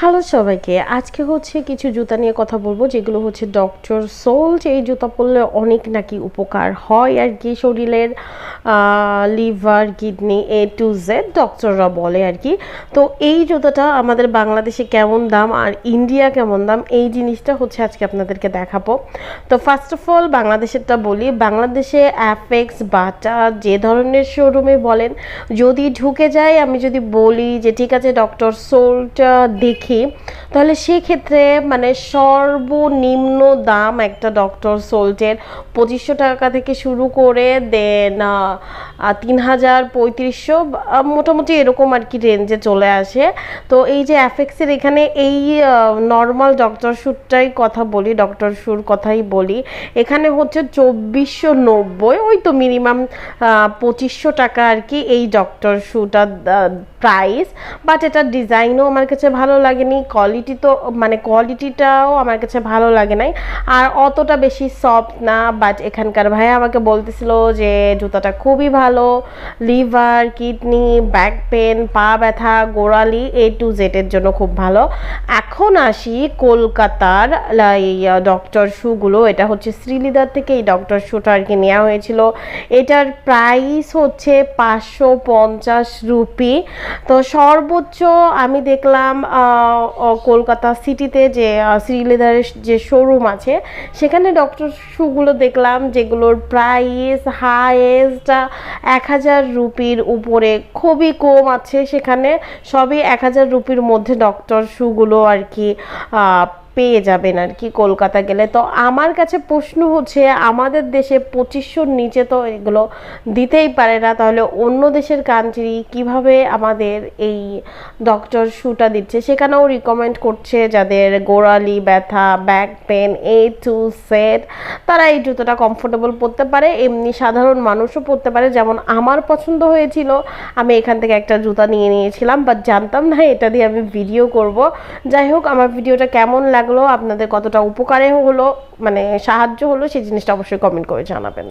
Hello সবাইকে, আজকে হচ্ছে কিছু জুতা নিয়ে কথা বলব, যেগুলো হচ্ছে ডক্টর সোলস এই জুতা পরলে অনেক নাকি উপকার হয় আর কি শরীরের liver, kidney, A to Z ডক্টররা বলে আর কি। তো এই জুতাটা আমাদের বাংলাদেশে কেমন দাম আর ইন্ডিয়া কেমন দাম, এই জিনিসটা হচ্ছে আজকে আপনাদেরকে দেখাবো। তো ফার্স্ট অফ অল বাংলাদেশেরটা বলি, বাংলাদেশে অ্যাপেক্স বাটা যে ধরনের শোরুমে বলেন, যদি ঢুকে যায় আমি যদি বলি যে ঠিক আছে ডক্টর সোলটা দেখি তাহলে সেক্ষেত্রে মানে সর্বনিম্ন দাম একটা ডক্টর সোল্টের পঁচিশশো টাকা থেকে শুরু করে দেন তিন হাজার পঁয়ত্রিশশো মোটামুটি এরকম আর কি রেঞ্জে চলে আসে। তো এই যে অ্যাফেক্সের এখানে এই নর্মাল ডক্টর শ্যুটটাই কথা বলি ডক্টর শ্যুর কথাই বলি। এখানে হচ্ছে চব্বিশশো নব্বই, ওই তো মিনিমাম পঁচিশশো টাকা আর কি এই ডক্টর শ্যুটার প্রাইস বাট এটার ডিজাইনও আমার কাছে ভালো লাগেনি কোয়ালিটি তো মানে কোয়ালিটিটাও আমার কাছে ভালো লাগে নাই। আর অতটা বেশি সফট না বাট এখানকার ভাই আমাকে বলতেছিল যে জুতাটা খুবই ভালো লিভার কিডনি ব্যাক পেন পা ব্যথা, গোড়ালি এ টু জেডের জন্য খুব ভালো। এখন আসি কলকাতার, এই ডক্টর শ্যুগুলো এটা হচ্ছে শ্রীলিদার থেকে এই ডক্টর শ্যুটা আর কি নেওয়া হয়েছিল। এটার প্রাইস হচ্ছে পাঁচশো পঞ্চাশ রুপি। তো সর্বোচ্চ আমি দেখলাম কলকাতা সিটিতে যে শ্রীলেদারের যে শোরুম আছে, সেখানে ডক্টর শুগুলো দেখলাম, যেগুলোর প্রাইস হায়েস্ট এক হাজার রুপির উপরে খুবই কম আছে। সেখানে সবই এক হাজার রুপির মধ্যে ডক্টর শুগুলো আর কি পেয়ে যাবেন আর কি কলকাতা গেলে। তো আমার কাছে প্রশ্ন হচ্ছে, আমাদের দেশে পঁচিশশোর নিচে তো এগুলো দিতেই পারে না। তাহলে অন্য দেশের কান্ট্রি কীভাবে আমাদের এই ডক্টর শুটা দিচ্ছে? সেখানেও রিকমেন্ড করছে যাদের গোড়ালি, ব্যথা ব্যাক পেন এ টু সেট তারা এই জুতোটা কমফোর্টেবল পরতে পারে। এমনি সাধারণ মানুষও পরতে পারে। যেমন আমার পছন্দ হয়েছিল, আমি এখান থেকে একটা জুতা নিয়ে নিয়েছিলাম বাট জানতাম না, এটা দিয়ে আমি ভিডিও করব। যাই হোক, আমার ভিডিওটা কেমন লাগে লাগল আপনাদের কতটা উপকারে হলো মানে সাহায্য হলো সেই জিনিসটা অবশ্যই কমেন্ট করে জানাবেন।